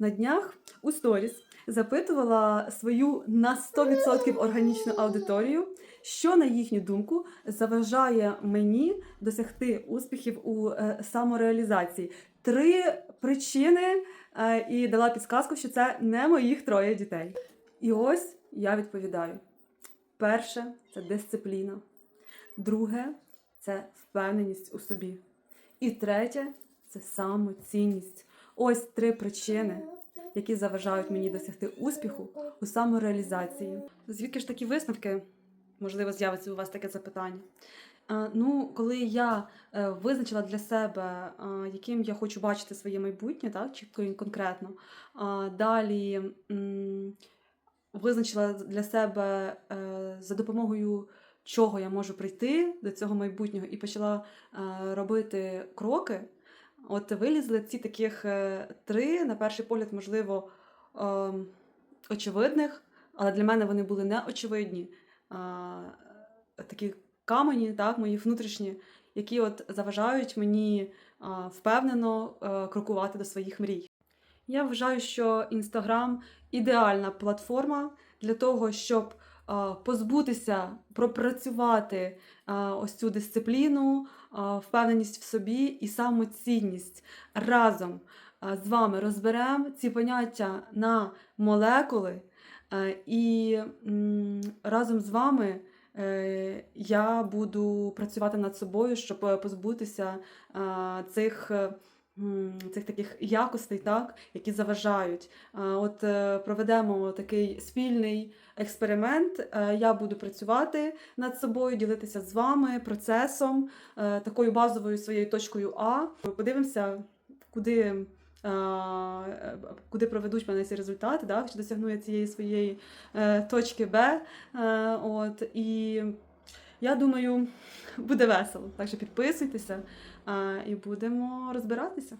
На днях у сторіс запитувала свою на 100% органічну аудиторію, що на їхню думку заважає мені досягти успіхів у е, самореалізації. Три причини е, і дала підсказку, що це не моїх троє дітей. І ось я відповідаю: перше це дисципліна, друге це впевненість у собі. І третє це самоцінність. Ось три причини, які заважають мені досягти успіху у самореалізації. Звідки ж такі висновки? Можливо, з'явиться у вас таке запитання. Е, Ну, коли я е, визначила для себе, е, яким я хочу бачити своє майбутнє, так, і конкретно. Далі визначила для себе за допомогою чого я можу прийти до цього майбутнього, і почала робити кроки. От вилізли ці таких е, три, на перший погляд, можливо, е, очевидних, але для мене вони були не очевидні. Е, такі камені, так, мої внутрішні, які от заважають мені впевнено е, крокувати до своїх мрій. Я вважаю, що Інстаграм ідеальна платформа для того, щоб позбутися, пропрацювати е, ось цю дисципліну, е, впевненість в собі і самоцінність. Разом е, з вами розберемо ці поняття на молекули, е, і разом з вами е, я буду працювати над собою, щоб е, позбутися е, цих. Цих таких якостей, так, які заважають. От е, проведемо такий спільний експеримент. Е, Я буду працювати над собою, ділитися з вами процесом, е, такою базовою своєю точкою А. Подивимося, куди, куди проведуть мене ці результати, так, чи досягну я цієї своєї точки Б. От, і я думаю, буде весело. Так що підписуйтеся і будемо розбиратися.